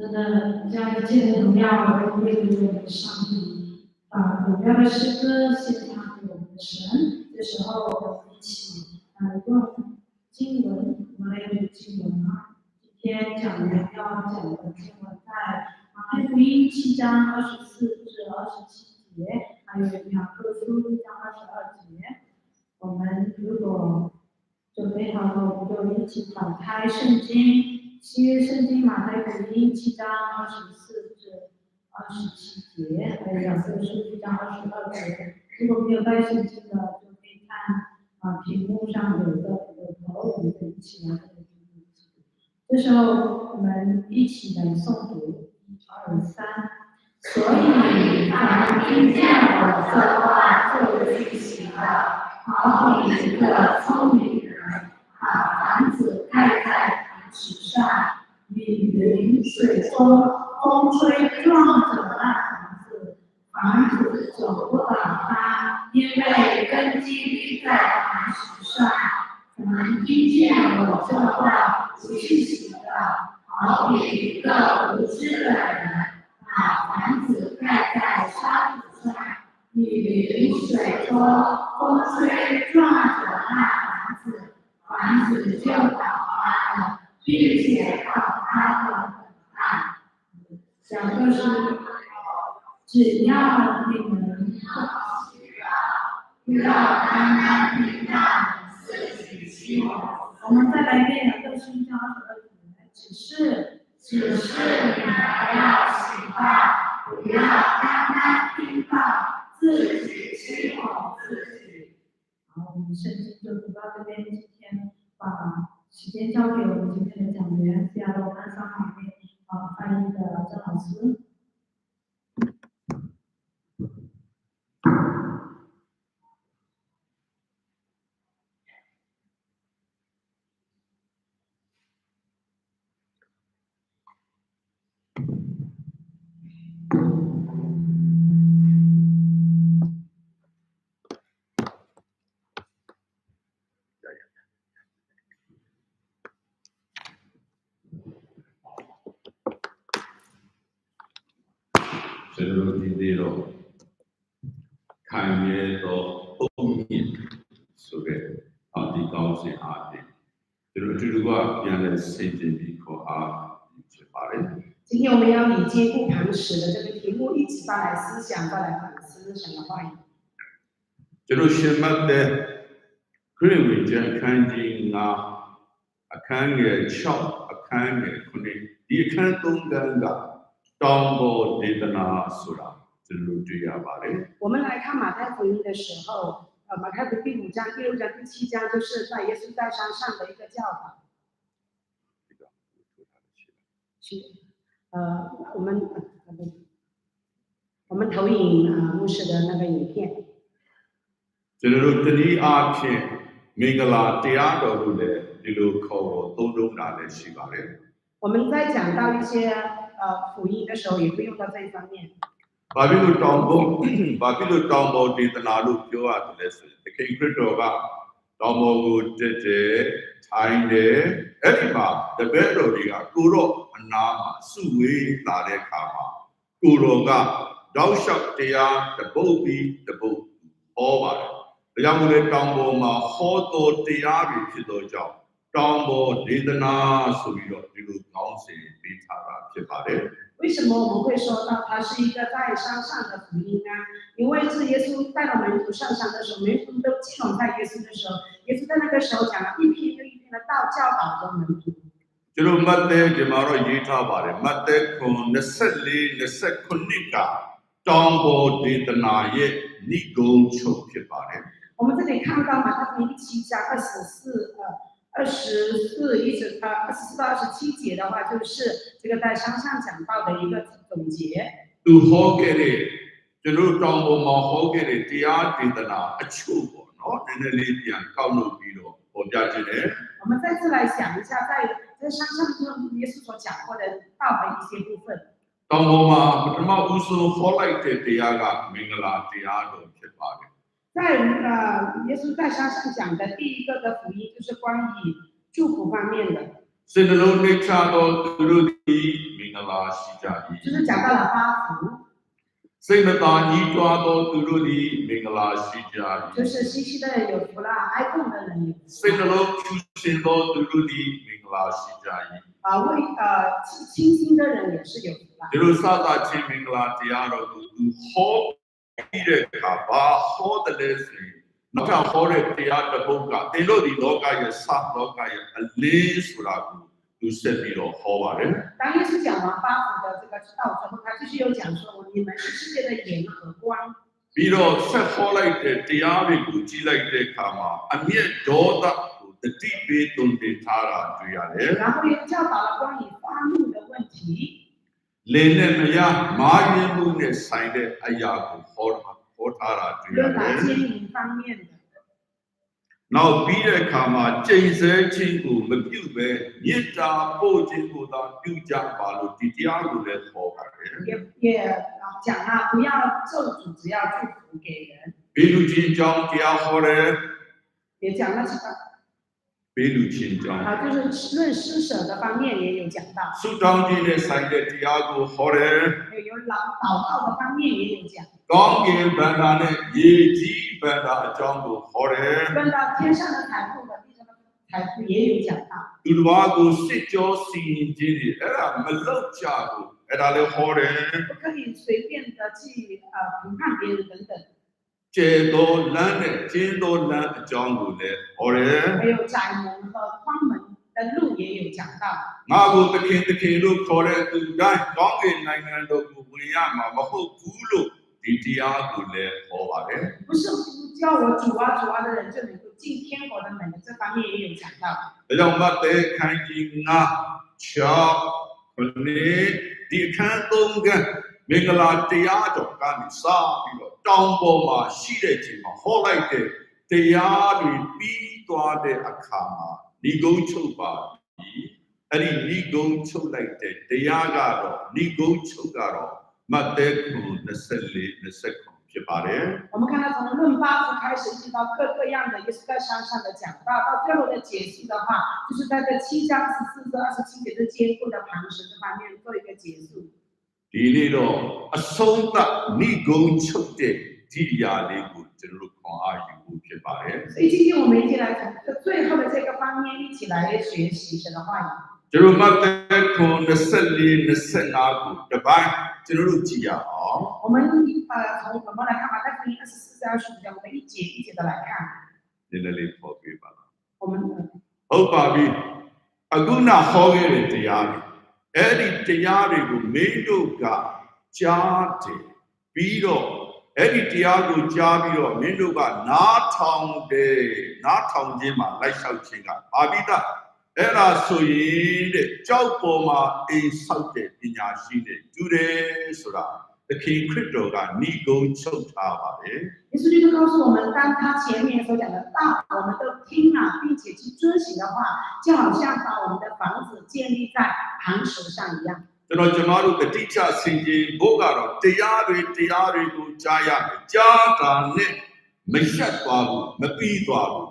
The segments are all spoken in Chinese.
真的，将一切的荣耀都归于我们的上帝。把荣耀的诗歌献上给我们的神。这时候，我们一起呃用经文，我们来读经文啊。今天讲的要讲的经文在马太福音七章二十四至二十七节，还有雅各书一章二十二节。我们如果准备好了，我们就一起打开圣经。新约圣经马太福音七章二十四至二十七节，还有雅各书一章二十二节。如果没有带圣经的，就可以看啊屏幕上有个有头，我们一起来。这时候我们一起来诵读，一二三。所以凡听见我这话就去行的，好比一个聪明人，把房子盖在。池上，雨淋水冲，风吹撞着那房子，房子走不倒塌，因为根基立在磐石上。能听见我这话不去行的，好比一个无知的人，把房子盖在沙土上，雨淋水冲，风吹撞着那房子，房子就倒塌了。并且到他的审判，讲的是，只要你们不要单单听到自己心。我们再来一遍，两个心交合的只是，只是你们要喜欢，不要单单听到自己 ကျွန်တော်အတူတူကပြန်လဲစိတ်တင်ပြီးခေါ်အားဖြစ်ပါတယ်今天我们要以坚固磐石的这个题目一起再来思想，再来反思神的话语。ကျွန်တော်ရှင်းမှတ်တဲ့ခရစ်ဝင်ကျမ်းအခန်းကြီး9အခန်းငယ်6အခန်းငယ်9ဒီအခန်း3ခန်းကတောင်းပေါ်ဒေသနာဆိုတာကျွန်တော်တွေ့ရပါတယ်我们来看马太福音的时候， 呃，马太福音第五章、第六章、第七章，就是在耶稣在山上的一个教导。是，呃，我们我们投影啊牧师的那个影片。ကျွန်တော်တို့တနည်းအားဖြင့်မင်္ဂလာတရားတော်ကိုလည်းဒီလိုခေါ်သုံးလုံးတာလည်းရှိပါတယ်我们在讲到一些呃福音的时候，也会用到这一方面。 ဘာဖြစ်လို့တောင်ပေါ်ဘာဖြစ်လို့တောင်ပေါ်ဒေသနာလို့ပြောရတယ်လဲဆိုရင်တခင်ခရစ်တော်ကတောင်ပေါ်ကိုတက်တယ်ထိုင်တယ်အဲ့ဒီမှာတပည့်တော်တွေကကိုတော့အနာမှာစုဝေးလာတဲ့အခါမှာကိုတော်ကတောက်လျှောက်တရားတပုတ်ပြီးတပုတ်ဟောပါတယ်။ဒါကြောင့်မို့လဲတောင်ပေါ်မှာဟောတော်တရားတွေဖြစ်သောကြောင့် တောင်ပေါ်ဒေသနာဆိုပြီးတော့ဒီလိုကောင်းစဉ်ပေးထားတာဖြစ်ပါတယ်为什么我们会说到它是一个在山上的福音呢？因为是耶稣带了门徒上山的时候，门徒都集拢在耶稣的时候，耶稣在那个时候讲了一篇又一篇的道教导着门徒。ကျွန်တော်မတ်သဲဒီမှာတော့ရေးထားပါတယ်မတ်သဲခွန်24 29ကတောင်ပေါ်ဒေသနာရဲ့ဏိဂုံးချုပ်ဖြစ်ပါတယ်我们这里看到马太福音第七章二十四呃 二十四一直呃二十四到二十七节的话，就是这个在山上讲到的一个总结。သူဟောခဲ့တဲ့ကျွန်တော်တောင်ပေါ်မှာဟောခဲ့တဲ့တရားဒေသနာအချို့ပေါ့နော်နည်းနည်းလေးပြန်ကောက်လို့ပြီးတော့ဟောပြခြင်းတယ်我们再次来想一下，在在山上中耶稣所讲过的道的一些部分。တောင်ပေါ်မှာပထမဦးဆုံးဟောလိုက်တဲ့တရားကမင်္ဂလာတရားတော်ဖြစ်ပါတယ် 在那个稣在山上讲的第一个的福音就是关于祝福方面的。就是讲到了八福。就是西西的人有福了 icon 的人有福啊为啊清新的人也是有福了 ပြီးတဲ့အခါဘာဟောတယ်လဲဆိုရင်နောက်ထပ်ဟောတဲ့တရားတစ်ပုဒ်ကသင်တို့ဒီလောကရဲ့စလောကရဲ့အလေးဆိုတာကိုသူဆက်ပြီးတော့ဟောပါတယ် 当耶稣讲完八福的这个道之后，他继续又讲说，你们是世界的盐和光。 ပြီးတော့ဆက်ဟောလိုက်တဲ့တရားတွေကိုကြည့်လိုက်တဲ့အခါမှာအမျက်ဒေါသကိုတတိပေးတုံတင်ထားတာတွေ့ရတယ် 然后又教导了关于发怒的问题， ။ လင်းနဲ့မရမာယင်းမှုနဲ့ဆိုင်တဲ့အရာကိုဟောတာဟောထားတာတွေ့ရ 论 တ 到 ယ် 奸淫方面的。 ။နောက်ပြီးတဲ့အခါမှာကျိန်ဆဲခြင်းကိုမပြုတ်ပဲမေတ္တာပို့ခြင်းကိုသာပြုကြပါလို့ဒီတရားကိုလည်းဟောပါတယ် 也也啊讲了，不要咒诅，只要祝福给人， ။ဘေလူချင်းကြောင့်တရားဟောတယ် 也讲了什么 ။ဘေလူချင်းကြောင့် 北路军将啊就是论施舍的方面也有讲到。so 今的三个第二个好人还有老老二的方面也有讲。到 yeah but um 到好人问到天上的财富的地上的财富也有讲到。do do ah go sit your sin 好人不可以随便的去评判别人等等。 ကျေတော်လမ်းနဲ့ကျင်းတော်လမ်းအကြောင်းကိုလည်းဟောတယ် 还有窄门和宽门的路也有讲到。 ။ငါကိုသခင်သခင်လို့ခေါ်တဲ့သူတိုင်းကောင်းကင်နိုင်ငံတော်ကိုဝင်ရမှာမဟုတ်ဘူးလို့ဒီတရားကိုလည်းဟောပါတယ်။ 不是呼叫我主啊主啊的人就能够进天国的门，这方面也有讲到。 ဒါကြောင့်မတ်တဲခိုင်ကြီးငါ6ခုနှစ်ဒီအခန်း3ခန်းမင်္ဂလာတရားတော်ကနေစပြီးတော့ ့ တောင်ပေါ်မှာရှိတဲ့ချိန်မှာဟောလိုက်တဲ့တရားတွေပြီးသွားတဲ့အခါမှာဒီကုန်းချုပ်ပါပြီအဲ့ဒီဒီကုန်းချုပ်လိုက်တဲ့တရားကတော့ဒီကုန်းချုပ်ကတော့မတ်တဲခု24 29ဖြစ်ပါတယ် 我们看到从论八福开始，一直到各个样的耶稣在山上的讲道，到最后的结束的话，就是在这七章十四至二十七节这坚固的磐石这方面做一个结束。 ဒီနေ့တော့အဆုံးသတ်ဤကုန်းချုပ်တဲ့ဒီအရာလေးကိုကျွန်တော်တို့ခွန်အားယူဖို့ဖြစ်ပါတယ် 所以今天我们一起来从这最后的这个方面一起来学习神的话语。 ကျွန်တော်မှတ်တဲ့ခွန်24 25ကိုတစ်ပိုင်းကျွန်တော်တို့ကြည့်ရအောင် 我们呃从我们来看马太福音二十四至二十五节，我们一节一节的来看。 နည်းနည်းလေးပေါ်ပြပါလား 我们呃 ဟုတ်ပါပြီအခုနဟောခဲ့တဲ့တရားတွေ အဲ့ဒီတရားတွေကိုမင်းတို့ကကြားတယ်ပြီးတော့အဲ့ဒီတရားကိုကြားပြီးတော့မင်းတို့ကနားထောင်တယ်နားထောင်ခြင်းမှာလိုက်လျှောက်ခြင်းကအာဘိဒအဲ့ဒါဆိုရင်တဲ့ကြောက်ပေါ်မှာအိမ်ဆောက်တဲ့ပညာရှိတဲ့တူတယ်ဆိုတာ သခင်ခရစ်တော်ကဏိဂုံးချုပ်ထားပါတယ် 耶稣基督告诉我们，当他前面所讲的道，我们都听了，并且去遵行的话，就好像把我们的房子建立在磐石上一样。 ကျွန်တော်ကျမတို့တတိချဆင်ခြင်ဖို့ကတော့တရားတွေတရားတွေကိုကြားရမယ်ကြားတာနဲ့မရှက်သွားဘူးမပြီးသွားဘူး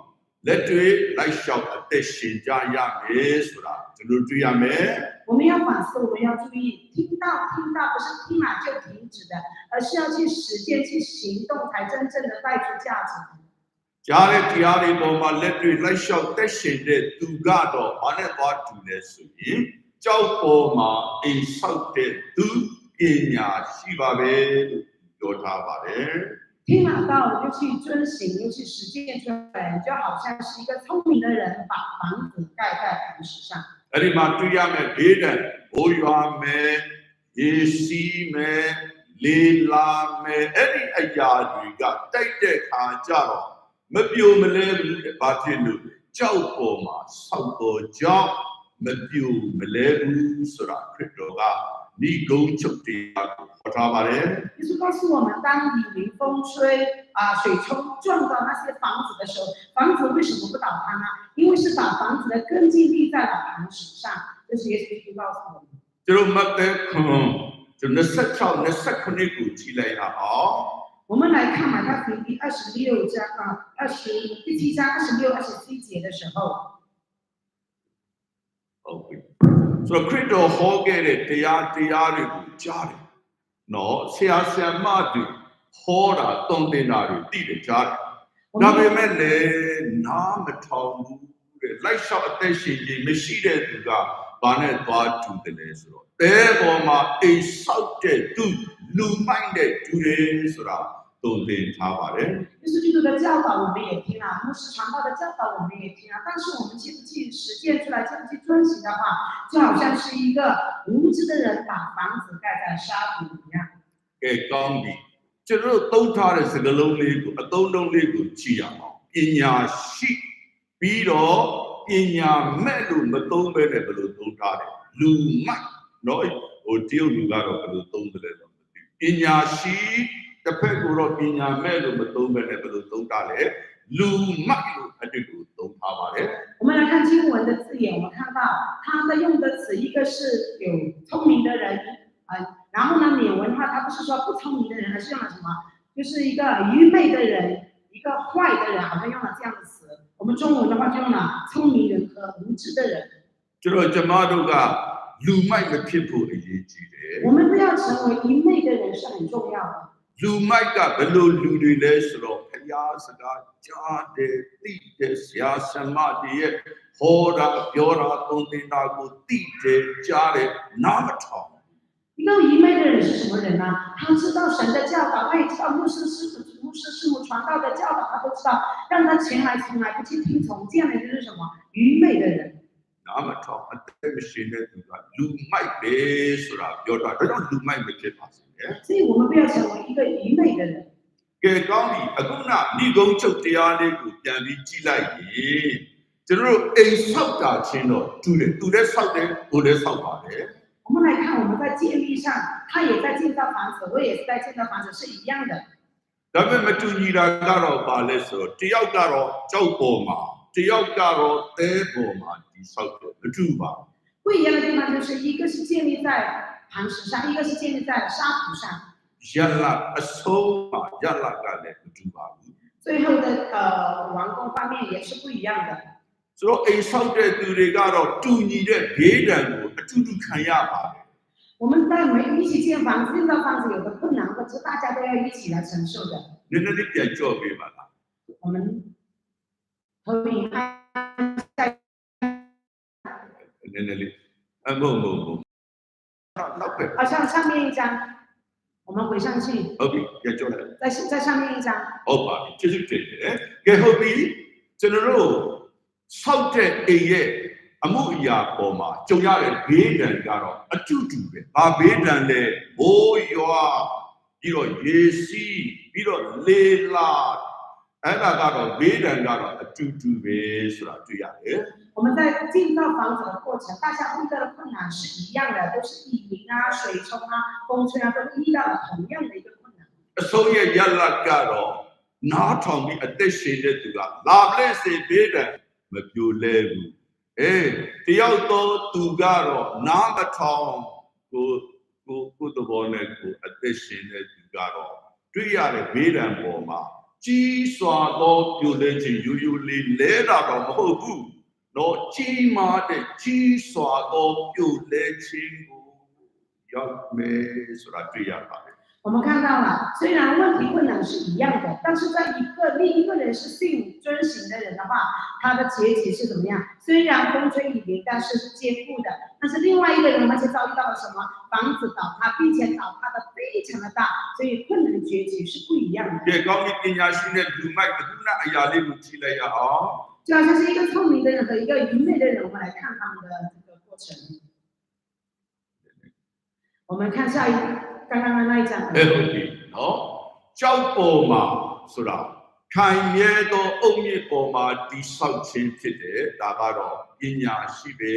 လက်တွေလိုက်လျှောက်အသက်ရှင်ကြရမယ်ဆိုတာကျွန်တော်တွေ့ရမယ် 我们要反思，我们要注意，听到听到不是听了就停止的，而是要去实践、去行动，才真正的带出价值。 ကြားတဲ့တရားတွေပေါ်မှာလက်တွေလိုက်လျှောက်သက်ရှင်တဲ့သူကတော့ဘာနဲ့သွားတူလဲဆိုရင်ကြောက်ပေါ်မှာအိမ်ဆောက်တဲ့သူပညာရှိပါပဲလို့ပြောထားပါတယ် 听了道又去遵行，又去实践出来，就好像是一个聪明的人把房子盖在磐石上。 အဲ့ဒီမှာတွေ့ရမယ်ဘေးဒဏ်ဘိုးရွာမယ်ရေစီးမယ်လေလာမယ်အဲ့ဒီအရာတွေကတိုက်တဲ့ခါကြတော့မပြိုမလဲဘူးတဲ့ဘာဖြစ်လို့လဲကြောက်ပေါ်မှာဆောက်တော်ကြောင့်မပြိုမလဲဘူးဆိုတာခရစ်တော်က 你啊，就是告诉我们，当雨淋、风吹啊、水冲撞到那些房子的时候，房子为什么不倒塌呢？因为是把房子的根基立在了磐石上。这是耶稣基督告诉我们。就是麦，就那、那的啊。哦。我们来看马太福音二十六章啊，二十第七章二十六、二十七节的时候。OK。 ဆိုတော့ခရစ်တော်ဟောခဲ့တဲ့တရားတရားတွေကိုကြားတယ်နော်ဆရာဆရာမတွေဟောတာတုံတင်တာတွေသိတယ်ကြားတယ်我ဒါ们ပေမဲ့လည်းနားမထောင်ဘူးတဲ့လိုက်လျှောက်အသက်ရှင်ခြင်းမရှိတဲ့သူကဘာနဲ့သွားတူတယ်လဲဆိုတော့တဲပေါ်မှာအိမ်ဆောက်တဲ့သူလူမိုက်တဲ့သူတွေဆိုတာ 都是查法的，就是基督的教导我们也听了，牧师传道的教导我们也听了，但是我们其实去实践出来，这样去遵循的话，就好像是一个无知的人把房子盖在沙土一样。对，刚的，就是都差的，是个奴隶，把奴隶奴隶这样好，一年是，比如一年每度每度每度都差的，度慢对，我就度到了，每度度的了，一年是。 တော့ဘယ်လိုသုံးတယ်လဲတော့မသိဘူးပညာရှိတစ်ဖက်ကတော့ပညာမဲ့လို့မသုံးဘဲနဲ့ဘယ်လိုသုံးထားလဲလူမိုက်လို့အတူတူသုံးထားပါတယ် 我们来看经文的字眼，我们看到他的用的词，一个是有聪明的人，呃，然后呢，缅文的话，他不是说不聪明的人，而是用了什么？就是一个愚昧的人，一个坏的人，好像用了这样的词。我们中文的话就用了聪明人和无知的人。 ကျွန်တော်ကျမတို့ကလူမိုက်မဖြစ်ဖို့အရေးကြီးတယ် 我们不要成为愚昧的人是很重要的。 လူမိုက်ကဘယ်လိုလူတွေလဲဆိုတော့ဖျားစကားကြားတယ်သိတယ်ဆရာဆရာမတွေရဲ့ဟောတာပြောတာသုံးသင်တာကိုသိတယ်ကြားတယ်နားမထောင် 一个愚昧的人是什么人呢？他知道神的教导，他也知道牧师师母、牧师师母传道的教导，他都知道，但他前来从来不去听从，这样的就是什么愚昧的人。 နားမထောင်အသက်မရှိတဲ့သူကလူမိုက်ပဲဆိုတာပြောတာဒါကြောင့်လူမိုက်မဖြစ်ပါစေနဲ့ 所以我们不要成为一个愚昧的人。 ကဲကောင်းပြီအခုနဏိဂုံးချုပ်တရားလေးကိုပြန်ပြီးကြည့်လိုက်ရင်ကျွန်တော်တို့အိမ်ဆောက်တာချင်းတော့တူတယ်သူလည်းဆောက်တယ်ကိုလည်းဆောက်ပါတယ် 我们来看，我们在建立上，他也在建造房子，我也是在建造房子，是一样的。 ဒါပေမဲ့မတူညီတာကတော့ဘာလဲဆိုတော့တယောက်ကတော့ကြောက်ပေါ်မှာတယောက်ကတော့သဲပေါ်မှာဒီဆောက်တယ်မတူပါဘူး 不一样的地方就是一个是建立在 磐石上，一个是建立在沙土上。 ရလအဆုံးမှာရလကလည်းမတူပါဘူး 最后的呃完工方面也是不一样的。 ဆိုတော့အိမ်ဆောက်တဲ့သူတွေကတော့တူညီတဲ့ဘေးဒဏ်ကိုအတူတူခံရပါတယ် 我们在没一起建房子、建造房子有的困难，或者大家都要一起来承受的。 နည်းနည်းလေးပြန်ကြော့ပေးပါလား 我们投影按在 နည်းနည်းလေးအမ ဟုတ်မဟုတ်မဟုတ်နောက်ပဲ 好像上面一张，我们回上去， ဟုတ်ပြီပြန်ကြော့လိုက် 再再上面一张。 ဟုတ်ပါပြီကျေးဇူးတင်တယ်ကဲဟုတ်ပြီကျွန်တော်တို့ဆောက်တဲ့အိမ်ရဲ့အမှုအရာပေါ်မှာကြုံရတဲ့ဘေးဒဏ်ကတော့အတူတူပဲ။ဘာဘေးဒဏ်လဲ။ဘိုးရွာပြီးတော့ရေစီးပြီးတော့လေလာအဲ့ဒါကတော့ဘေးဒဏ်ကတော့အတူတူပဲဆိုတာတွေ့ရတယ် 我们在进造房子的过程大家遇到的困难是一样的都是地宁啊水冲啊风吹啊都遇到了同样的一个困难所以 yeah yalla 的这个，哪里是别的？没 me attention is it to that lovely say beat it but you live စွာသောပြိုလဲခြင်းယူယူလေးလဲတာတော့မဟုတ်ဘူး။တော့ကြီးမားတဲ့ကြီးစွာသောပြိုလဲခြင်းကိုရောက်မယ်ဆိုတာတွေ့ရပါတယ် 我们看到了，虽然问题困难是一样的，但是在一个另一个人是信遵行的人的话，他的结局是怎么样？虽然风吹雨淋，但是是坚固的。但是另外一个人，他就遭遇到了什么？房子倒塌，并且倒塌的非常的大，所以困难结局是不一样的。 ကဲကောင်းပြီပညာရှိတဲ့လူမိုက်ဘုနာအရာလေးကိုကြည့်လိုက်ရအောင် 就好像是一个聪明的人和一个愚昧的人，我们来看他们的这个过程。我们看下一刚刚的那一张， အဲဟုတ်ပြီနော်ကြောက်ပေါ်မှာဆိုတာခိုင်မြဲသောအုံမြင့်ပေါ်မှာတိဆောက်ခြင်းဖြစ်တယ်ဒါကတော့ပညာရှိပဲ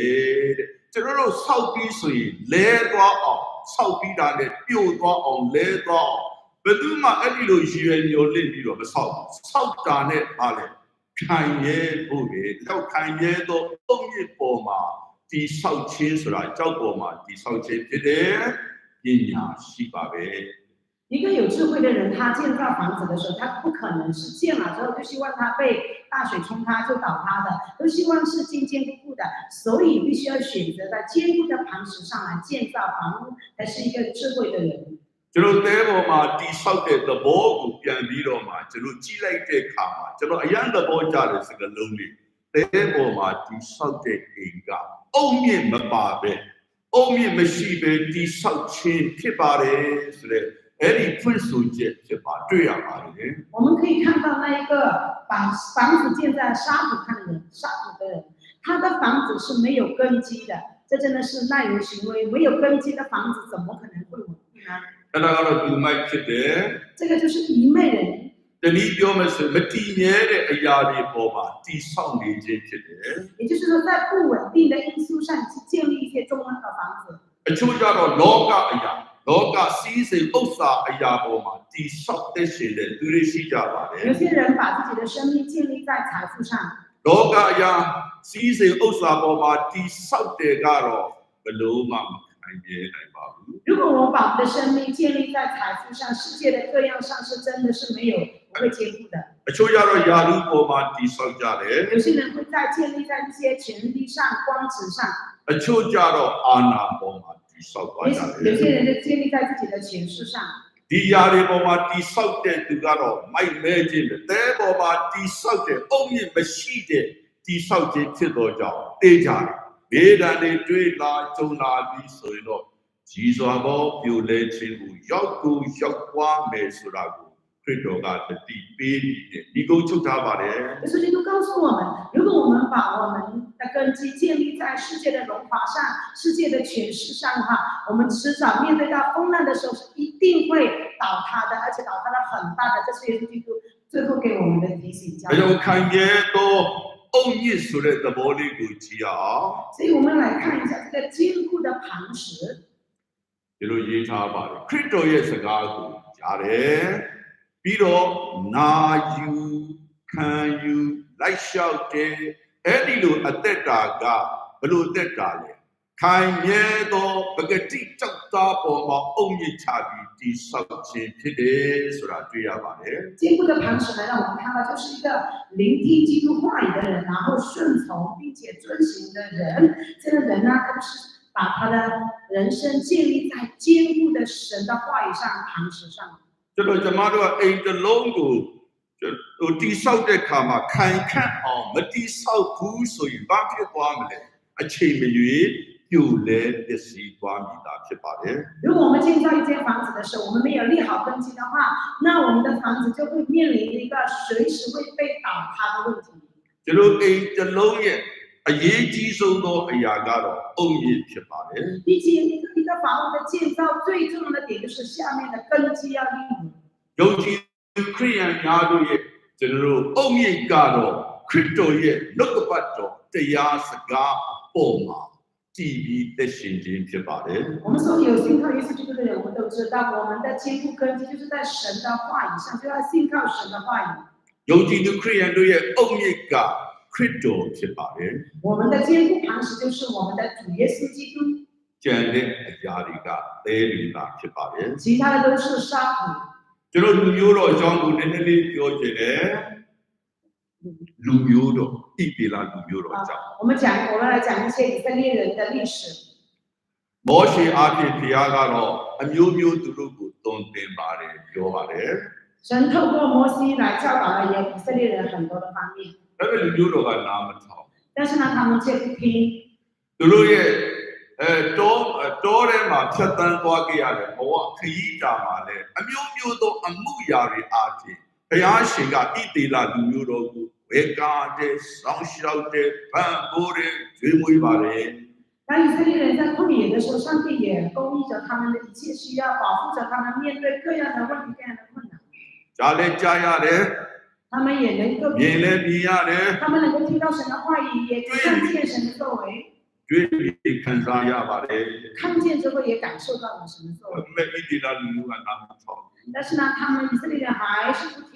တဲ့ကျွန်တော်တို့ဆောက်ပြီးဆိုရင်လဲသွားအောင်ဆောက်ပြီးတာနဲ့ပြိုသွားအောင်လဲသွားအောင်ဘယ်သူမှအဲ့ဒီလိုရည်ရွယ်မျှော်လင့်ပြီးတော့မဆောက်ဘူးဆောက်တာနဲ့ပါလေ ခိုင်မြဲဖို့ပဲကြောက်ခိုင်မြဲသောအုံမြင့်ပေါ်မှာတိဆောက်ခြင်းဆိုတာကြောက်ပေါ်မှာတိဆောက်ခြင်းဖြစ်တယ်ပညာရှိပါပဲ 因 一个有智慧的人，他建造房子的时候，他不可能是建了之后就希望它被大水冲塌就倒塌的，都希望是坚坚固固的，所以必须要选择在坚固的磐石上来建造房屋，才是一个智慧的人。 ကျွန်တော်တဲပေါ်မှာတိဆောက်တဲ့သဘောကိုပြန်ပြီးတော့မှကျွန်တော်ကြည့်လိုက်တဲ့အခါမှာကျွန်တော်အရန်သဘောကျတဲ့စကားလုံးလေးတဲပေါ်မှာတိဆောက်တဲ့အိမ်ကအုံမြင့်မပါပဲအုံမြင့်မရှိပဲတိဆောက်ခြင်းဖြစ်ပါတယ်ဆိုတဲ့အဲ့ဒီဖွင့်ဆိုချက်ဖြစ်ပါတွေ့ရပါတယ် 我们可以看到那一个把房子建在沙土上的人，沙土的人，他的房子是没有根基的，这真的是耐人寻味。没有根基的房子怎么可能会稳定呢？ အဲ့ဒါကတော့ဒီမိုက်ဖြစ်တယ် 这个就是愚昧人。 တနည်းပြောမယ်ဆိုရင်မတည်မြဲတဲ့အရာတွေပေါ်မှာတိဆောက်နေခြင်းဖြစ်တယ် 也就是说，在不稳定的因素上去建立一些中安的房子。 အချို့ကြတော့လောကအရာလောကစီးစိမ်ဥစ္စာအရာပေါ်မှာတိဆောက်တဲ့ရှင်တဲ့သူတွေရှိကြပါတယ် 有些人把自己的生命建立在财富上， လောကအရာစီးစိမ်ဥစ္စာပေါ်မှာတိဆောက်တဲ့ကတော့ဘယ်လို့မှမခံရနိုင်ပါဘူး ။ 如果我把我们的生命建立在财富上，世界的各样上是真的是没有不会兼顾的。 အချို့ကြတော့ယာရုပေါ်မှာတိဆောက်ကြတယ် 有些人会在建立在一些权利上、光值上， အချို့ကြတော့အာဏာပေါ်မှာတိဆောက်သွား 有 ကြတ 有 ယ် 些人就建立在自己的权势上。 ဒီຢာတွေပေါ်မှာတိဆောက်တဲ့သူကတော့မိုက်မဲခြင်းပဲတဲပေါ်မှာတိဆောက်တဲ့အုံမြင့်မရှိတဲ့တိဆောက်ခြင်းဖြစ်တော့ကြောင့်တေးကြတယ်ဘေးဒဏ်တွေတွေ့လာကြုံလာပြီးဆိုရင်တော့ ကြီးစွာသောပြိုလဲခြင်းကိုရောက်ကိုရောက်သွားမယ်ဆိုတာကိုခရစ်တော်ကတတိပေးပြီးတဲ့ဒီကုန်းချုပ်ထားပါတယ် 耶稣基督告诉我们，如果我们把我们的根基建立在世界的荣华上、世界的权势上的话，我们迟早面对到风浪的时候是一定会倒塌的，而且倒塌的很大的。这是耶稣基督最后给我们的提醒教 ဒါကြော 导 င့်。ခံရသောအုံမြင့်ဆိုတဲ့သဘောလေးကိုကြည့်အောင် 所以我们来看一下这个坚固的磐石。 ဒီလိုရေးထားပါတယ်ခရစ်တော်ရဲ့စကားကိုကြားတယ်ပြီးတော့နာယူခံယူလိုက်လျှောက်တယ်အဲ့ဒီလိုအသက်တာကဘလို့အသက်တာလဲခိုင်မြဲသောပဂတိကြောက်သားပေါ်မှာအုံမြင့်ချပြီးတိဆောက်ခြင်းဖြစ်တယ်ဆိုတာတွေ့ရပါတယ် 坚固的磐石呢，让我们看到就是一个聆听基督话语的人，然后顺从并且遵行的人。这个人呢，他就是 把他的人生建立在坚固的神的话语上、磐石上。这个怎么？这个 A 的 logo，有地少的看嘛，看一看哦，没地少，苦水挖开挖不来，啊，青梅雨有来的西瓜米打起把来。如果我们建造一间房子的时候，我们没有立好根基的话，那我们的房子就会面临一个随时会被倒塌的问题。这个 A 的 logo。အရေးကြီးဆုံးသောအရာကတော့အုံမြင့်ဖြစ်ပါတယ် 毕竟一个一个房屋的建造最重要的点就是下面的根基要立稳。 ယုံကြည်သူခရိယန်များတို့ရဲ့ကျွန်တော်တို့အုံမြင့်ကတော့ခရစ်တော်ရဲ့နှုတ်ကပတ်တော်တရားစကားအပေါ်မှာတည်ပြီးသက်ရှင်ခြင်းဖြစ်ပါတယ် 我们所有信靠耶稣基督的人，我们都知道，我们的坚固根基就是在神的话语上，就要信靠神的话语。 ယုံကြည်သူခရိယန်တို့ရဲ့အုံမြင့်က Crypto ။我们的坚固磐石就是我们的主耶稣基督。ကျန်။其他的都是沙土。ကျွ။我们讲，我们来讲一些以色列人的历史。摩西阿ရှေအားဖြင့်ဘုရားက年။神透过摩西来教导了以色列人很多的方面。ဒါပေမဲ့လူမျိုးတော်ကနားမထောင် 但是呢，他们却不听。 သူတို့ရဲ့အဲတောတောထဲမှာဖြတ်တန်းသွားကြရတဲ့ဘဝခရီးတာမှာလည်းအမျိုးမျိုးသောအမှုရာတွေအားဖြင့်ဘုရားရှင်ကဣတိလလူမျိုးတော်ကိုဝေကာတဲ့ဆောင်းရှောက်တဲ့ဗန်ဘိုးတဲ့ကျွေးမွေးပါတယ် 当以色列人在旷野的时候，上帝也供应着他们的一切需要，保护着他们面对各样的问题、各样的困难。 ဂျားလည်းကြားရတယ် 他们也能够 မြင်လည်းမြင်ရတယ် 他们能够听到神的话语，也看见神的作为， ကျွေးပြီးခံစားရပါတယ် 看见之后也感受到了神的作 အ 为。 မေဣတိလလူမျိုးကနားမထောင် 但是呢，他们以色列人还是不听，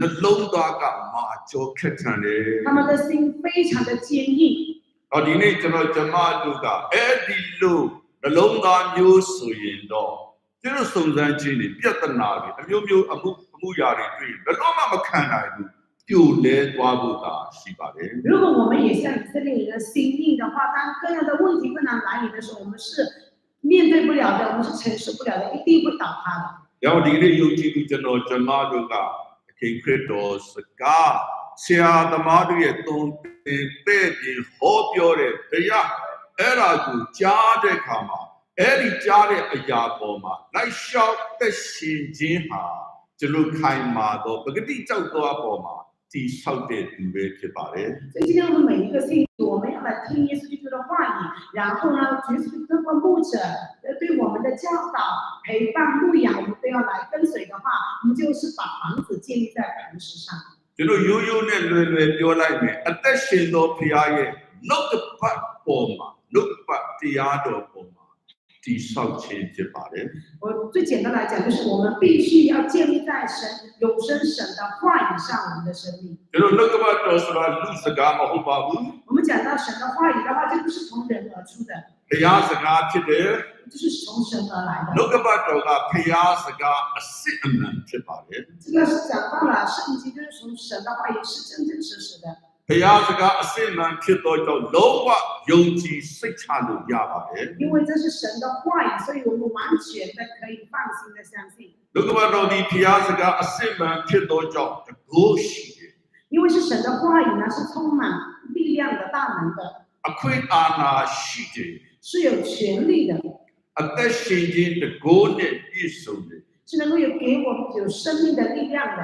နှလုံးသားကမာကြောခက်ထန်တယ် 他们的心非常的坚硬。 ။အော်ဒီနေ့ကျွန်တော်ကျမတို့ကအဲ့ဒီလိုနှလုံးသားမျိုးဆိုရင်တော့ ကျွန်တော်စုံစမ်းခြင်းတွေပြဿနာတွေအမျိုးမျိုးအမှုအ မှုရာတွေတွေ့ဘယ်တော့မှမခံနိုင်ဘူးပြိုလဲသွားဖို့သာရှိပါတယ် 如果我们也像以色列人的心意的话，当各样的问题困难来临的时候，我们是面对不了的，我们是承受不了的，一定会倒塌的。 ။ရောဒီနေ့ယုံကြည်သူကျွန်တော်ကျွန်မတို့ကအခင်ခရစ်တော်စကားဆရာသမားတို့ရဲ့တုံသင်တဲ့ပြီးဟောပြောတဲ့တရားအဲ့ဒါကိုကြားတဲ့အခါမှာအဲ့ဒီကြားတဲ့အရာပေါ်မှာလိုက်လျှောက်သက်ရှင်ခြင်းဟာ ကျွန်တော်ခိုင်မာသောပဂတိကြောက်သောအပေါ်မှာတည်ဆောက်တဲ့သူပဲဖြစ်ပါတယ် 所以今天我们每一个信徒，我们要来听耶稣基督的话语，然后呢，耶稣基督的牧者呃对我们的教导、陪伴、牧养，我们都要来跟随的话，我们就是把房子建立在磐石上。 ကျွန်တော်ရိုးရိုးနဲ့လွယ်လွယ်ပြောလိုက်မယ်အသက်ရှင်သောဖခင်ရဲ့နှုတ်ကပတ်ပေါ်မှာနှုတ်ကပတ်တရားတော်ပေါ်မှာ ာ 千。我最简单来讲，就是我们必须要建立在神永生神的话语上，我们的生命。我们讲到神的话语的话，就不是从人而出的。个。就是从神而来的。出的。这个是讲到了圣经，就是从神的话语是真真实实的。 ဖခင်စကားအစစ်အမှန်ဖြစ်တော့ကြောင့်လုံးဝယုံကြည်စိတ်ချလို့ရပါတယ် 因为这是神的话语，所以我们完全的可以放心的相信。 နှုတ်ကပတ်တော်ဒီဖခင်စကားအစစ်အမှန်ဖြစ်တော့ကြောင့်တကိုးရှိတယ် 因为是神的话语呢，是充满力量的、大能的， အခွင့်အာဏာရှိတယ် 是有权利的， အသက်ရှင်ခြင်းတကိုးနဲ့ပြည့်စုံတယ် 是能够有给我们有生命的力量的。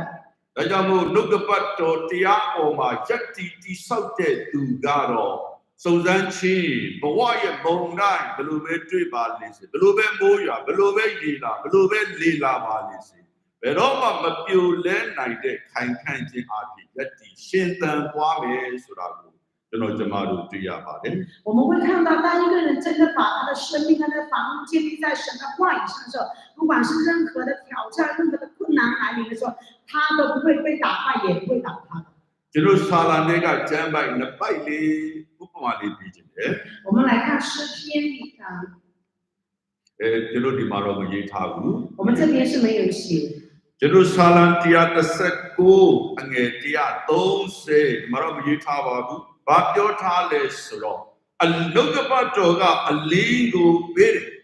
ဒါကြောင့်မို့နှုတ်ကပတ်တော်တရားပေါ်မှာယက်တီတိဆောက်တဲ့သူကတော့စုံစမ်းခြင်းဘဝရဲ့ဘုံတိုင်းဘယ်လိုပဲတွေ့ပါလိမ့်စေဘယ်လိုပဲမိုးရွာဘယ်လိုပဲရေလာဘယ်လိုပဲလေလာပါလိမ့်စေဘယ်တော့မှမပြိုလဲနိုင်တဲ့ခိုင်ခန့်ခြင်းအဖြစ်ယက်တီရှင်သန်သွားမယ်ဆိုတာကိုကျွန်တော်ကျမတို့တွေ့ရပါတယ် 我们会看到，当一个人真的把他的生命、他的房建立在神的话语上的时候，不管是任何的挑战、任何的 困难来临的时候，他都不会被打败，也不会倒塌的。 ကျွန်တော်ဆာလန်တွေကကျမ်းပိုက်နှစ်ပိုက်လေးဥပမာလေးပြီးခြင်းတယ် 我们来看诗篇里啊， အဲကျွန်တော်ဒီမှာတော့မရေးထားဘူး 我们这边是没有写， ကျွန်တော်ဆာလန်139အငယ်130ဒီမှာတော့မရေးထားပါဘူး။ဘာပြောထားလဲဆိုတော့အလုကပတ်တော်ကအလင်းကိုပေးတယ်။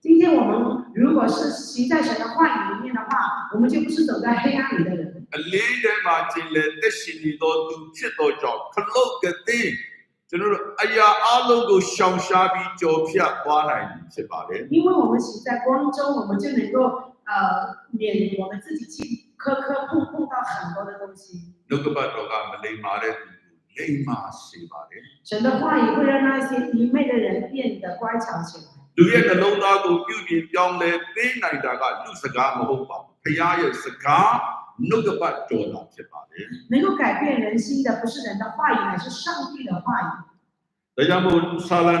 今天我们如果是行在神的话语里面的话，我们就不是走在黑暗里的人。 ။အလင်းထဲမှာကျင်လေသက်ရှင်နေသောသူဖြစ်သောကြောင့်ခလုတ်ကတဲ့ကျွန်တော်တို့အရာအလုံးကိုရှောင်ရှားပြီးကြော်ဖြတ်သွားနိုင်ပြီဖြစ်ပါတယ် 因为我们行在光中，我们就能够呃免我们自己去磕磕碰碰到很多的东西。 ။နှုတ်ကပတ်တော်ကမလိမ္မာတဲ့သူကိုလိမ္မာစေပါတယ် 神的话语会让那些愚昧的人变得乖巧起来。 ။ လူရဲ့နှလုံးသားကိုပြုပြင်ပြောင်းလဲပေးနိုင်တာကလူစကားမဟုတ်ပါဘူး။ဖခင်ရဲ့စကားနှုတ်ကပတ်တော်တာဖြစ်ပါတယ် 能够改变人心的不是人的话语，乃是上帝的话语。 ။ဒါကြောင့်မို့ဆာလန်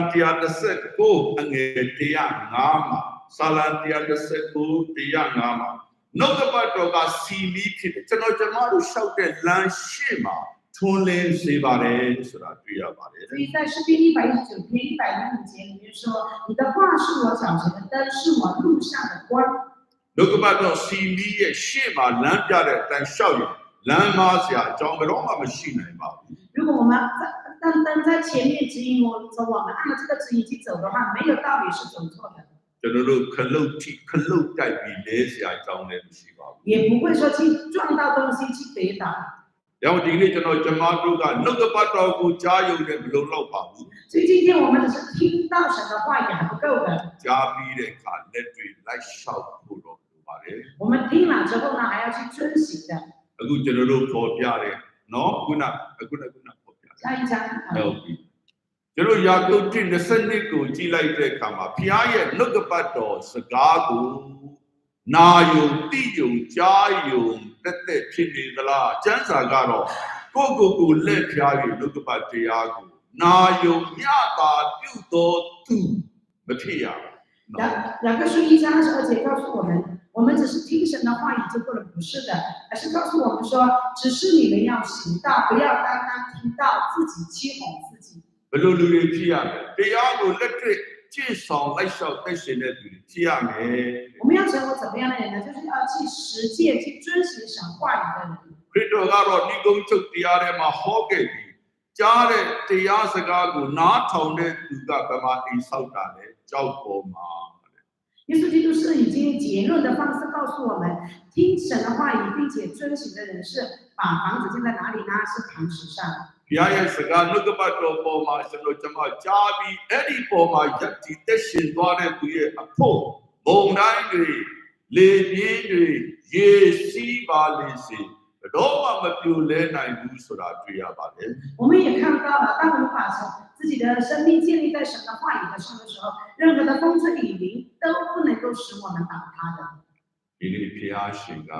139အငယ်105မှာဆာလန်139 105မှာနှုတ်ကပတ်တော်ကစီမီဖြစ်တယ်။ကျွန်တော်ကျွန်မတို့ရှောက်တဲ့လမ်းရှေ့မှာ ထွန်းလင်းစေပါတယ်ဆိုတာတွေ့ရပါတယ် 所以在诗篇一百一十九篇一百零五节里面说：“你的话是我脚前的灯，是我路上的光。 နှုတ်ကပတ်တော်စီမီရဲ့ရှေ့မှာလမ်းပြတဲ့အတိုင်းရှောက်ရင်လမ်းမစရာအကြောင်းဘယ်တော့မှမရှိနိုင်ပါဘူး 如果我们在但灯在前面指引我走，我们按照这个指引去走的话，没有道理是走错的， ကျွန်တော်တို့ခလုတ်ထိခလုတ်တိုက်ပြီးလဲစရာအကြောင်းလည်းမရှိပါဘူး 也不会说去撞到东西去跌倒。 ။ ရောဒီနေ့ကျွန်တော်ကျမတို့ကနှုတ်ကပတ်တော်ကိုကြားယုံတဲ့မလုံလောက်ပါဘူး 所以今天我们只是听到神的话语还不够的， ။ကြားပြီးတဲ့အခါလက်တွေလိုက်လျှောက်ဖို့တော့လိုပါတယ် 我们听了之后呢，还要去遵行的。 ။အခုကျွန်တော်တို့ပေါ်ပြတယ်နော်ခုနအခုနခုနပေါ်ပြတယ် 下一章， ။ဟုတ်ပြီ။ကျွန်တော်ယာကုပ်တိ22ကိုကြည်လိုက်တဲ့အခါမှာဖျားရဲ့နှုတ်ကပတ်တော်စကားကိုနာယုံတိယုံကြားယုံ တက်တက်ဖြစ်နေသလားကျမ်းစာကတော့ကိုယ့်ကိုယ်ကိုလက်ဖျားပြီးနှုတ်ကပတ်တရားကို နာယုံညတာပြုတော်သူမဖြစ်ရဘူးနော် 雅雅各书一章二十二节告诉我们，我们只是听神的话语就够了，不是的，而是告诉我们说，只是你们要行道，不要单单听到自己欺哄自己。 ဘယ်လိုလူတွေဖြစ်ရလဲတရားကိုလက်တွေ့ ကျင့်ဆောင်လိုက်လျှောက်သက်ရှင်တဲ့သူတွေဖြစ်ရမယ် 我们要成为怎么样的人呢？就是要去实践、去遵循神话语的人。 ခရစ်တော်ကတော့ဒီကုန်းချုပ်တရားထဲမှာဟောခဲ့ပြီးကြားတဲ့တရားစကားကိုနားထောင်တဲ့သူကဘယ်မှာအိမ်ဆောက်တာလဲကြောက်ပေါ်မှာ 耶稣基督是已经结论的方式告诉我们，听神的话语并且遵循的人是把房子建在哪里呢？是磐石上。 ဘုရားရဲ့စကားနှုတ်ကပတ်တော်ပေါ်မှာကျွန်တော်ကျွန်မကြားပြီးအဲ့ဒီပေါ်မှာယက်တီတက်ရှင်သွားတဲ့သူရဲ့အဖို့ဘုံတိုင်းတွေလေပြင်းတွေရေစီးပါလေစေတော့မှမပြိုလဲနိုင်ဘူးဆိုတာတွေ့ရပါတယ် 我们也看到了，当我们把神自己的生命建立在神的话语的上的时候，任何的风吹雨淋都不能够使我们倒塌的。 ဒီနေ့ဘုရားရှင်က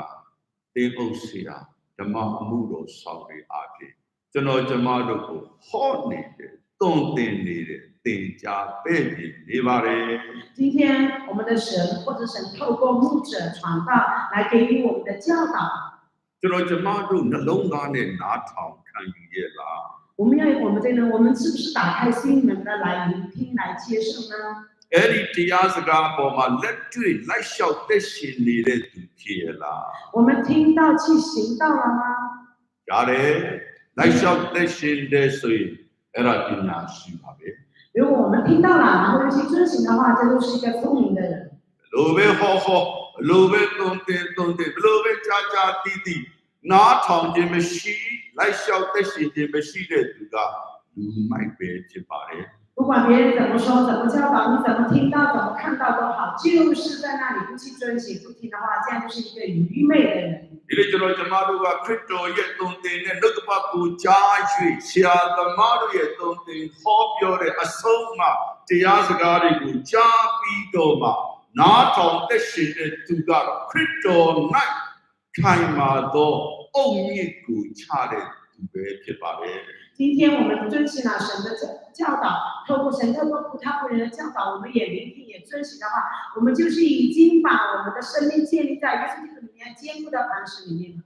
တင်းအုပ်စီတာဓမ္မအမှုတော်ဆောင်ပြီးအားဖြင့် ကျွန်တော်ကျွန်မတို့ကိုဟောနေတဲ့တုံသင်နေတဲ့သင်ကြားပဲ့ပြီးနေပါတယ် 今天我们的神或者神透过牧者传道来给予我们的教导， ကျွန်တော်ကျွန်မတို့နှလုံးသားနဲ့နားထောင်ခံယူရဲ့လား 我们要我们这个人，我们是不是打开心门的来聆听、来接受呢？ အဲ့ဒီတရားစကားအပေါ်မှာလက်တွေ့လိုက်လျှောက်သက်ရှင်နေတဲ့သူဖြစ်ရဲ့လား 我们听到去行道了吗？ ရတယ်လိုက် 来晓得新的水，要来听下书吧。如果我们听到了，然后去遵循的话，这就是一个聪明的人。路边好好，路边东的东的，路边家家地地，哪场的事，来晓得新的没事的这个，唔买白鸡巴的。不管别人怎么说、怎么教导、你怎么听到、怎么看到都好，就是在那里不去遵循、不听的话，这样就是一个愚昧的人。 ဒီလိုကျွန်တော်ကျွန်မတို့ကခရစ်တော်ရဲ့တုံတင်တဲ့နှုတ်ကပတ်ကိုကြား၍ဆရာသမားတို့ရဲ့တုံတင်ဟောပြောတဲ့အဆုံးအမတရားစကားတွေကိုကြားပြီးတော့မှနားထောင်သက်ရှင်တဲ့သူကတော့ခရစ်တော်၌ခိုင်မာသောအုတ်မြစ်ကိုချတဲ့သူပဲဖြစ်ပါတယ် 今天我们遵循了神的教教导，透过神透过葡他牙人的教导，我们也聆听也遵循的话，我们就是已经把我们的生命建立在一个基督里面坚固的磐石里面了。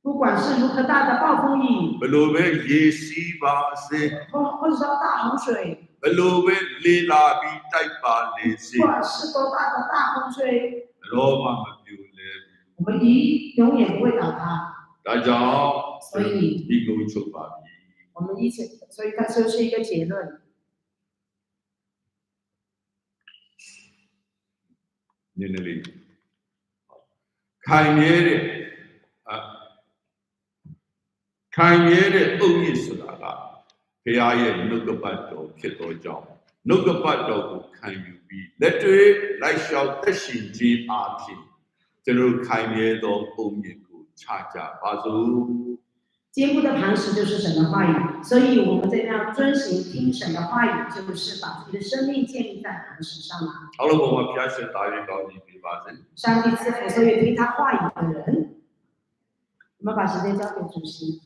不管是如何大的暴风雨，不管是野溪，说大洪水，不论雷带，不管是多大的大风吹，罗马没，我们一永远不会倒塌。大家好。所以 ဒီကုန်းချုပ်ပါပြီ 我们一起，所以它就是一个结论。 နည်းနည်းလေးခိုင်မြဲတဲ့အခိုင်မြဲတဲ့အုပ်ရည်ဆိုတာကဘုရားရဲ့နှုတ်ကပတ်တော်ဖြစ်တော်ကြောင့်နှုတ်ကပတ်တော်ကိုခံယူပြီးလက်တွေ့လိုက်လျှောက်သက်ရှင်ခြင်းအပြင်ကျွန်တော်တို့ခိုင်မြဲသောအုပ်ရည်ကိုချကြပါစို့ 坚固的磐石就是神的话语。所以我们这样遵循听神的话语就是把自己的生命建立在磐石上了好了我们开始打印到上帝赐福所以听他话语的人。我们把时间交给主席。